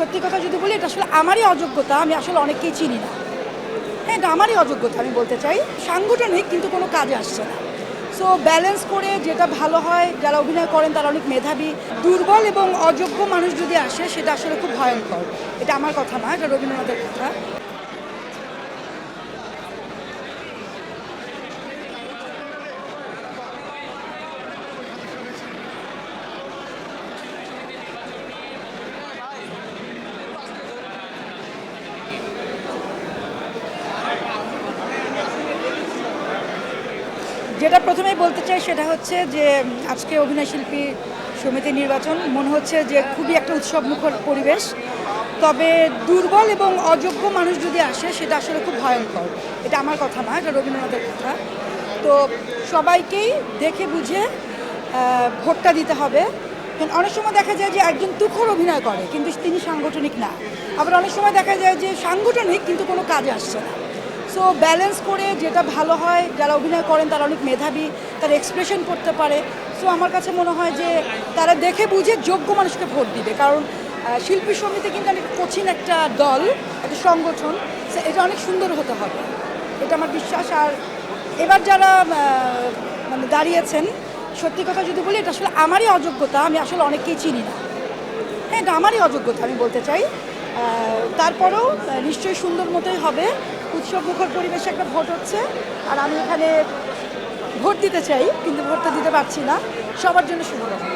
সত্যি কথা যদি বলি, এটা আসলে আমারই অযোগ্যতা, আমি আসলে অনেককেই চিনি না। হ্যাঁ এটা আমারই অযোগ্যতা, আমি বলতে চাই। সাংগঠনিক কিন্তু কোনো কাজে আসছে না। সো ব্যালেন্স করে যেটা ভালো হয়, যারা অভিনয় করেন তারা অনেক মেধাবী, দুর্বল এবং অযোগ্য মানুষ যদি আসে, সেটা আসলে খুব ভয়ঙ্কর। এটা আমার কথা না, এটা রবীন্দ্রনাথের কথা। যেটা প্রথমেই বলতে চাই সেটা হচ্ছে যে আজকে অভিনয় শিল্পী সমিতি নির্বাচন, মনে হচ্ছে যে খুবই একটা উৎসবমুখর পরিবেশ। তবে দুর্বল এবং অযোগ্য মানুষ যদি আসে, সেটা আসলে খুব ভয়ঙ্কর। এটা আমার কথা না, এটা রবীন্দ্রনাথের কথা। তো সবাইকেই দেখে বুঝে ভোটটা দিতে হবে। কারণ অনেক সময় দেখা যায় যে একজন তুখর অভিনয় করে, কিন্তু তিনি সাংগঠনিক না। আবার অনেক সময় দেখা যায় যে সাংগঠনিক, কিন্তু কোনো কাজে আসছে না। সো ব্যালেন্স করে যেটা ভালো হয়, যারা অভিনয় করেন তারা অনেক মেধাবী, তারা এক্সপ্রেশন করতে পারে। সো আমার কাছে মনে হয় যে তারা দেখে বুঝে যোগ্য মানুষকে ভোট দিবে। কারণ শিল্পী সমিতি কিন্তু অনেক কঠিন একটা দল, একটা সংগঠন। এটা অনেক সুন্দর হতে হবে। এটা আমার বিশ্বাস। আর এবার যারা মানে দাঁড়িয়েছেন, সত্যি কথা যদি বলি, এটা আসলে আমারই অযোগ্যতা। আমি আসলে অনেককেই চিনি না। হ্যাঁ এটা আমারই অযোগ্যতা, আমি বলতে চাই। তারপরেও নিশ্চয়ই সুন্দর মতোই হবে। উৎসব মুখর পরিবেশে একটা ভোট হচ্ছে। আর আমি এখানে ভোট দিতে চাই, কিন্তু ভোটটা দিতে পারছি না। সবার জন্য শুভকামনা